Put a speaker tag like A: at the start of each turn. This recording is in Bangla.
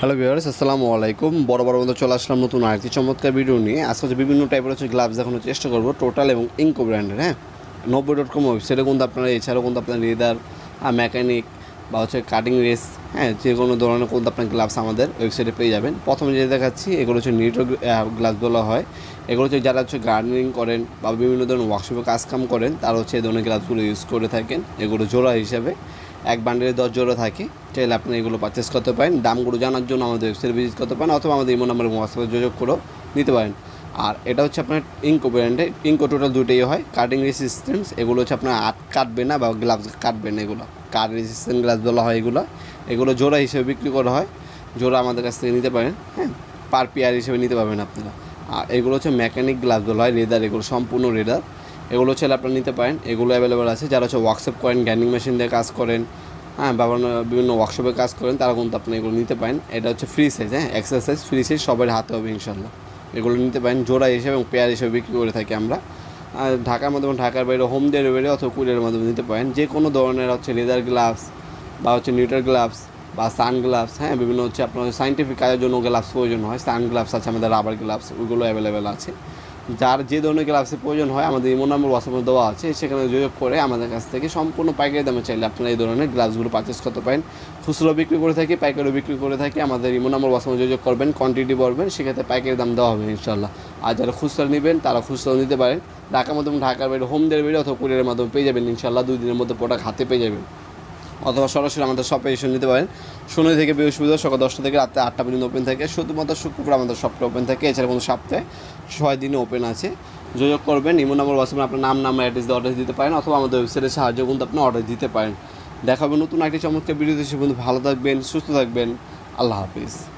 A: হ্যালো ভিউয়ার্স আসসালামু আলাইকুম। বড় বড় মতো চলে আসলাম নতুন আরেকটি চমৎকার ভিডিও নিয়ে। আজকে হচ্ছে বিভিন্ন টাইপের হচ্ছে গ্লাভস দেখানোর চেষ্টা করব টোটাল এবং ইঙ্কো ব্র্যান্ডের হ্যাঁ? নব্বই ডট কম ওয়েবসাইটে কিন্তু আপনারা, এছাড়াও কিন্তু আপনার লেদার মেকানিক বা হচ্ছে কাটিং রেস হ্যাঁ যে কোনো ধরনের কিন্তু আপনার গ্লাভস আমাদের ওয়েবসাইটে পেয়ে যাবেন। প্রথমে যে দেখাচ্ছি, এগুলো হচ্ছে নিউট্রো গ্লাভস বলা হয়। এগুলো হচ্ছে যারা হচ্ছে গার্ডেনিং করেন বা বিভিন্ন ধরনের ওয়ার্কশপে কাজকাম করেন, তারা হচ্ছে এই ধরনের গ্লাভসগুলো ইউজ করে থাকেন। এগুলো জোড়া হিসাবে। এক বান্ডেলে দশ জোড়া থাকে চাইলে আপনি এগুলো পারচেস করতে পারেন। দামগুলো জানার জন্য আমাদের ওয়েবসাইট ভিজিট করতে পারেন, অথবা আমাদের ইমো নাম্বার হোয়াটসঅ্যাপে যোগাযোগ করেও নিতে পারেন। আর এটা হচ্ছে আপনার ইঙ্কো ব্র্যান্ডে ইঙ্কো টোটাল দুটোই হয় কাটিং রেসিস্টেন্স এগুলো হচ্ছে আপনার আট কাটবে না বা গ্লাভস কাটবে না এগুলো। কাট রেসিস্ট্যান্ট গ্লাভস বলা হয় এগুলো। এগুলো জোড়া হিসেবে বিক্রি করা হয়, জোড়া আমাদের কাছ থেকে নিতে পারেন হ্যাঁ? পার পেয়ার হিসেবে নিতে পারবেন আপনারা। আর এগুলো হচ্ছে মেকানিক গ্লাভস বলা হয় রেদার এগুলো, সম্পূর্ণ রেদার এগুলো হচ্ছে আপনারা নিতে পারেন, এগুলো অ্যাভেলেবেল আছে। যারা হচ্ছে ওয়ার্কশপ করেন গ্যান্ডিং মেশিন দিয়ে কাজ করেন হ্যাঁ বা বিভিন্ন- ওয়ার্কশপে কাজ করেন, তারা কিন্তু আপনি এগুলো নিতে পারেন। এটা হচ্ছে ফ্রি সাইজ হ্যাঁ এক্সারসাইজ ফ্রি সাইজ সবার হাতে হবে ইনশাল্লাহ এগুলো নিতে পারেন, জোড়া হিসেবে এবং পেয়ার হিসেবে বিক্রি করে থাকি আমরা। আর ঢাকার মাধ্যমে ঢাকার বাইরে হোম ডেলিভারি অথবা কুরিয়ারের মাধ্যমে নিতে পারেন। যে কোনো ধরনের হচ্ছে লেদার গ্লাভস বা হচ্ছে নিউটার গ্লাভস বা সান গ্লাভস হ্যাঁ বিভিন্ন হচ্ছে আপনার সাইন্টিফিক কাজের জন্য গ্লাভস প্রয়োজন হয়। সান গ্লাভস আছে, আমাদের রাবার গ্লাভস ওইগুলো অ্যাভেলেবেল আছে। যার যে ধরনের গ্লাভসের প্রয়োজন হয়, আমাদের ইমো নাম্বার হোয়াটসঅ্যাপে দেওয়া আছে, সেখানে যোগাযোগ করে আমাদের কাছ থেকে সম্পূর্ণ পাইকারি দামে চাইলে আপনারা এই ধরনের গ্লাভসগুলো পারচেস করতে পারেন। খুচরো বিক্রি করে থাকি পাইকারিও বিক্রি করে থাকি, আমাদের ইমো নাম্বার হোয়াটসঅ্যাপে যোগাযোগ করবেন কোয়ান্টিটি বলবেন সেক্ষেত্রে পাইকারি দাম দেওয়া হবে ইনশাল্লাহ আর যারা খুচরা নেবেন, তারা খুচরাও নিতে পারেন। ঢাকার মাধ্যমে ঢাকার বাইরে হোম ডেলিভারি অথবা কুরিয়ারের মাধ্যমে পেয়ে যাবেন ইনশাল্লাহ দুই দিনের মধ্যে প্রোডাক্ট হাতে পেয়ে যাবেন। অথবা সরাসরি আমাদের শপে এসে নিতে পারেন। শনি থেকে বৃহস্পতিবার সকাল দশটা থেকে রাত্রে আটটা পর্যন্ত ওপেন থাকে। শুধুমাত্র শুক্রবার আমাদের শপটা ওপেন থাকে। এছাড়া কোনো সপ্তাহে ছয় দিনে ওপেন আছে। যোগাযোগ করবেন, ইমো নম্বর হোয়াটসঅ্যাপে আপনার নাম নাম অ্যাড্রেস দিয়ে অর্ডার দিতে পারেন অথবা আমাদের ওয়েবসাইটের সাহায্য কিন্তু আপনি অর্ডার দিতে পারেন। দেখাবেন নতুন একটি চমৎকার ভিডিও সে বন্ধু ভালো থাকবেন, সুস্থ থাকবেন। আল্লাহ হাফিজ।